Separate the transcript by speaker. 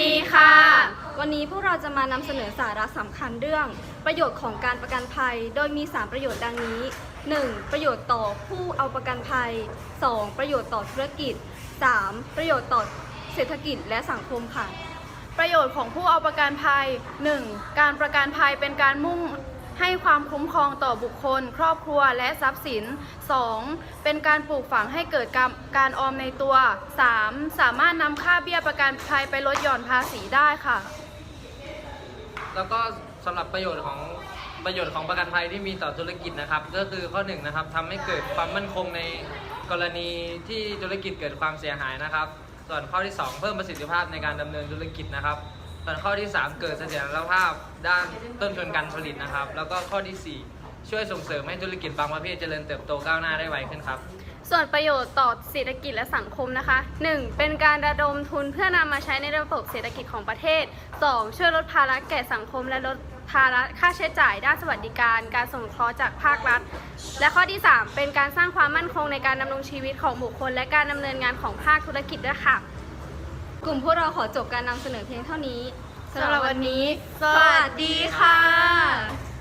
Speaker 1: ดีค่ะ
Speaker 2: วันนี้พวกเราจะมานำเสนอสาระสำคัญเรื่อง ประโยชน์ของการประกันภัย โดยมี 3 ประโยชน์ดังนี้ 1. ประโยชน์ต่อผู้เอาประกันภัย 2. ประโยชน์ต่อธุรกิจ 3. ประโยชน์ต่อเศรษฐกิจและสังคมค่ะ
Speaker 3: ประโยชน์ของผู้เอาประกันภัย 1. การประกันภัยเป็นการมุ่ง ให้ความคุ้มครองต่อบุคคล ครอบครัวและทรัพย์สิน 2. เป็นการปลูกฝังให้เกิดการการออมในตัว 3. สามารถนำค่าเบี้ยประกันภัยไปลดหย่อนภาษีได้ค่ะ
Speaker 4: แล้วก็สำหรับประโยชน์ของประโยชน์ของประกันภัยที่มีต่อธุรกิจนะครับ ก็คือข้อหนึ่งนะครับทำให้เกิดความมั่นคงในกรณีที่ธุรกิจเกิดความเสียหายนะครับ ส่วนข้อที่ 2 เพิ่มประสิทธิภาพในการดำเนินธุรกิจนะครับ ส่วนข้อที่ 3 เกิดเสถียรภาพด้านต้นทุนการผลิตนะครับ แล้วก็ข้อทีสี่ 4 ช่วยส่งเสริมให้ธุรกิจบางประเภทเจริญเติบโตก้าวหน้าได้ไวขึ้นครับ
Speaker 3: ส่วนประโยชน์ต่อเศรษฐกิจและสังคมนะคะ 1. เป็นการระดมทุนเพื่อนำมาใช้ในระบบเศรษฐกิจของประเทศ 2. ช่วยลดภาระแก่สังคมและลดภาระค่าใช้จ่ายด้านสวัสดิการ การส่งเคราะห์จากภาครัฐ และข้อที่ 3 เป็นการสร้างความมั่นคงในการดำรงชีวิตของบุคคล และการดำเนินงานของภาคธุรกิจด้วยค่ะ
Speaker 2: กลุ่มพวกเราขอจบการนำเสนอเพียงเท่านี้
Speaker 3: สำหรับวันนี้ สวัสดีค่ะ